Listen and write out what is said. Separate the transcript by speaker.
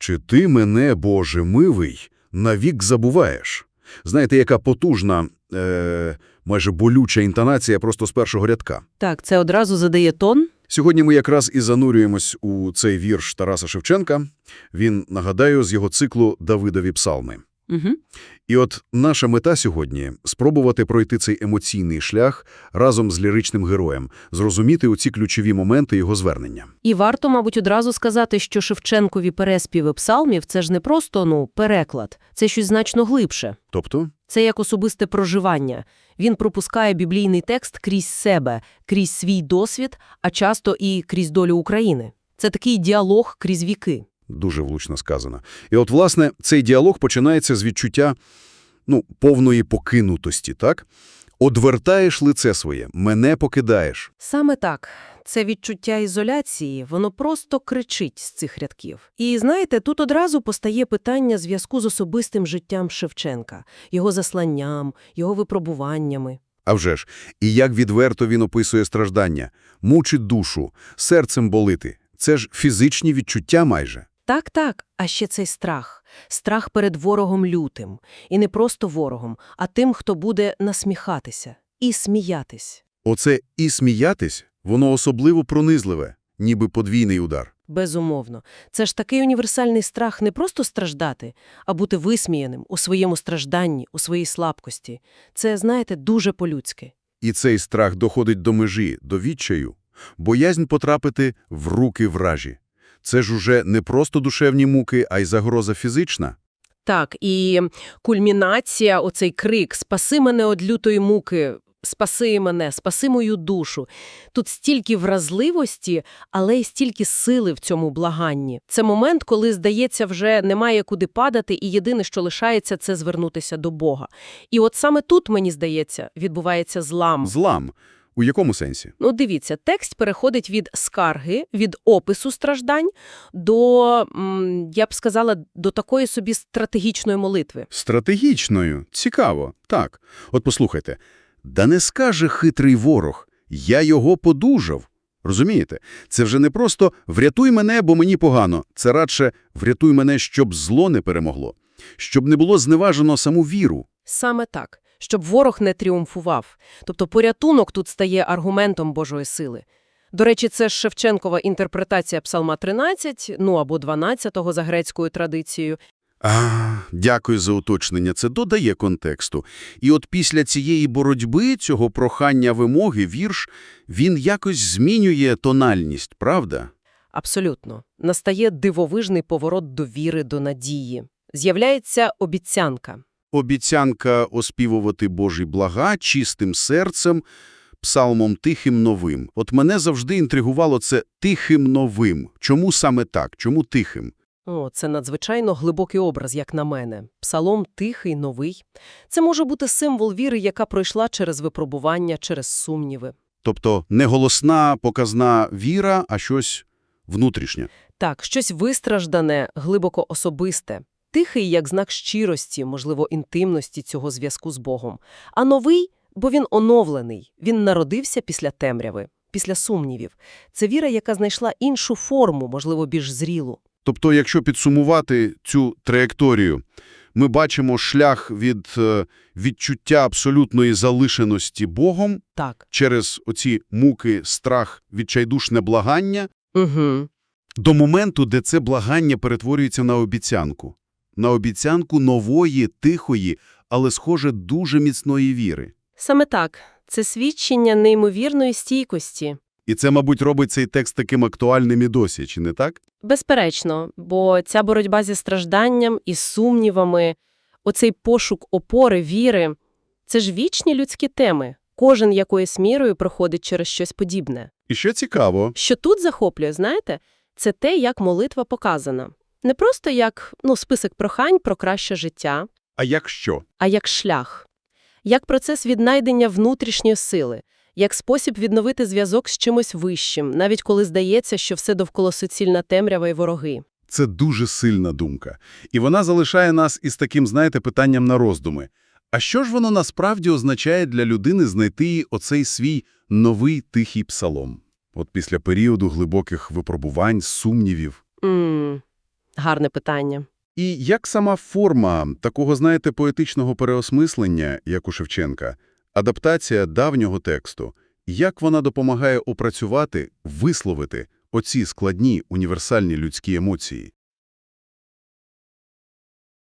Speaker 1: Чи ти мене, Боже мивий, навік забуваєш? Знаєте, яка потужна, е, майже болюча інтонація просто з першого рядка.
Speaker 2: Так, це одразу задає тон.
Speaker 1: Сьогодні ми якраз і занурюємось у цей вірш Тараса Шевченка. Він, нагадаю, з його циклу «Давидові псалми».
Speaker 2: Угу.
Speaker 1: І от наша мета сьогодні – спробувати пройти цей емоційний шлях разом з ліричним героєм, зрозуміти оці ключові моменти його звернення.
Speaker 2: І варто, мабуть, одразу сказати, що Шевченкові переспіви псалмів – це ж не просто, ну, переклад. Це щось значно глибше.
Speaker 1: Тобто?
Speaker 2: Це як особисте проживання. Він пропускає біблійний текст крізь себе, крізь свій досвід, а часто і крізь долю України. Це такий діалог крізь віки.
Speaker 1: Дуже влучно сказано. І от, власне, цей діалог починається з відчуття, ну, повної покинутості, так? «Одвертаєш лице своє, мене покидаєш».
Speaker 2: Саме так. Це відчуття ізоляції, воно просто кричить з цих рядків. І знаєте, тут одразу постає питання зв'язку з особистим життям Шевченка, його засланням, його випробуваннями.
Speaker 1: А вже ж, і як відверто він описує страждання. Мучить душу, серцем болити. Це ж фізичні відчуття майже.
Speaker 2: Так, так, а ще цей страх. Страх перед ворогом лютим. І не просто ворогом, а тим, хто буде насміхатися і сміятись.
Speaker 1: Оце і сміятись, воно особливо пронизливе, ніби подвійний удар.
Speaker 2: Безумовно. Це ж такий універсальний страх не просто страждати, а бути висміяним у своєму стражданні, у своїй слабкості. Це, знаєте, дуже по-людськи.
Speaker 1: І цей страх доходить до межі, до відчаю. Боязнь потрапити в руки вражі. Це ж уже не просто душевні муки, а й загроза фізична.
Speaker 2: Так, і кульмінація, оцей крик «Спаси мене од лютої муки», «Спаси мене», «Спаси мою душу». Тут стільки вразливості, але й стільки сили в цьому благанні. Це момент, коли, здається, вже немає куди падати, і єдине, що лишається, це звернутися до Бога. І от саме тут, мені здається, відбувається злам.
Speaker 1: Злам. У якому сенсі?
Speaker 2: Ну, дивіться, текст переходить від скарги, від опису страждань до, я б сказала, до такої собі стратегічної молитви.
Speaker 1: Стратегічною. Цікаво. Так. От послухайте. «Да не скаже хитрий ворог, я його подужав». Розумієте? Це вже не просто «врятуй мене, бо мені погано». Це радше «врятуй мене, щоб зло не перемогло». Щоб не було зневажено саму віру.
Speaker 2: Саме так, щоб ворог не тріумфував. Тобто порятунок тут стає аргументом Божої сили. До речі, це ж Шевченкова інтерпретація Псалма 13, ну або 12 за грецькою традицією.
Speaker 1: А, дякую за уточнення. Це додає контексту. І от після цієї боротьби, цього прохання вимоги, вірш, він якось змінює тональність, правда?
Speaker 2: Абсолютно. Настає дивовижний поворот до віри, до надії. З'являється обіцянка.
Speaker 1: Обіцянка оспівувати Божі блага чистим серцем, псалмом тихим новим. От мене завжди інтригувало це тихим новим. Чому саме так? Чому тихим?
Speaker 2: О, це надзвичайно глибокий образ, як на мене. Псалом тихий, новий. Це може бути символ віри, яка пройшла через випробування, через сумніви.
Speaker 1: Тобто не голосна, показна віра, а щось внутрішнє.
Speaker 2: Так, щось вистраждане, глибоко особисте. Тихий, як знак щирості, можливо, інтимності цього зв'язку з Богом. А новий, бо він оновлений. Він народився після темряви, після сумнівів. Це віра, яка знайшла іншу форму, можливо, більш зрілу.
Speaker 1: Тобто, якщо підсумувати цю траєкторію, ми бачимо шлях від е, відчуття абсолютної залишеності Богом
Speaker 2: Так.
Speaker 1: через оці муки, страх, відчайдушне благання,
Speaker 2: Угу.
Speaker 1: до моменту, де це благання перетворюється на обіцянку. На обіцянку нової, тихої, але, схоже, дуже міцної віри.
Speaker 2: Саме так. Це свідчення неймовірної стійкості.
Speaker 1: І це, мабуть, робить цей текст таким актуальним і досі, чи не так?
Speaker 2: Безперечно, бо ця боротьба зі стражданням і сумнівами, оцей пошук опори, віри – це ж вічні людські теми. Кожен якоюсь мірою проходить через щось подібне.
Speaker 1: І що цікаво,
Speaker 2: Що тут захоплює, знаєте, це те, як молитва показана. Не просто як ну, список прохань про краще життя,
Speaker 1: а як що?
Speaker 2: а як шлях, як процес віднайдення внутрішньої сили, як спосіб відновити зв'язок з чимось вищим, навіть коли здається, що все довкола суцільна темрява і вороги.
Speaker 1: Це дуже сильна думка. І вона залишає нас із таким, знаєте, питанням на роздуми. А що ж воно насправді означає для людини знайти оцей свій новий тихий псалом? От після періоду глибоких випробувань, сумнівів.
Speaker 2: М, Гарне питання.
Speaker 1: І як сама форма такого, знаєте, поетичного переосмислення, як у Шевченка, адаптація давнього тексту, як вона допомагає опрацювати, висловити оці складні універсальні людські емоції?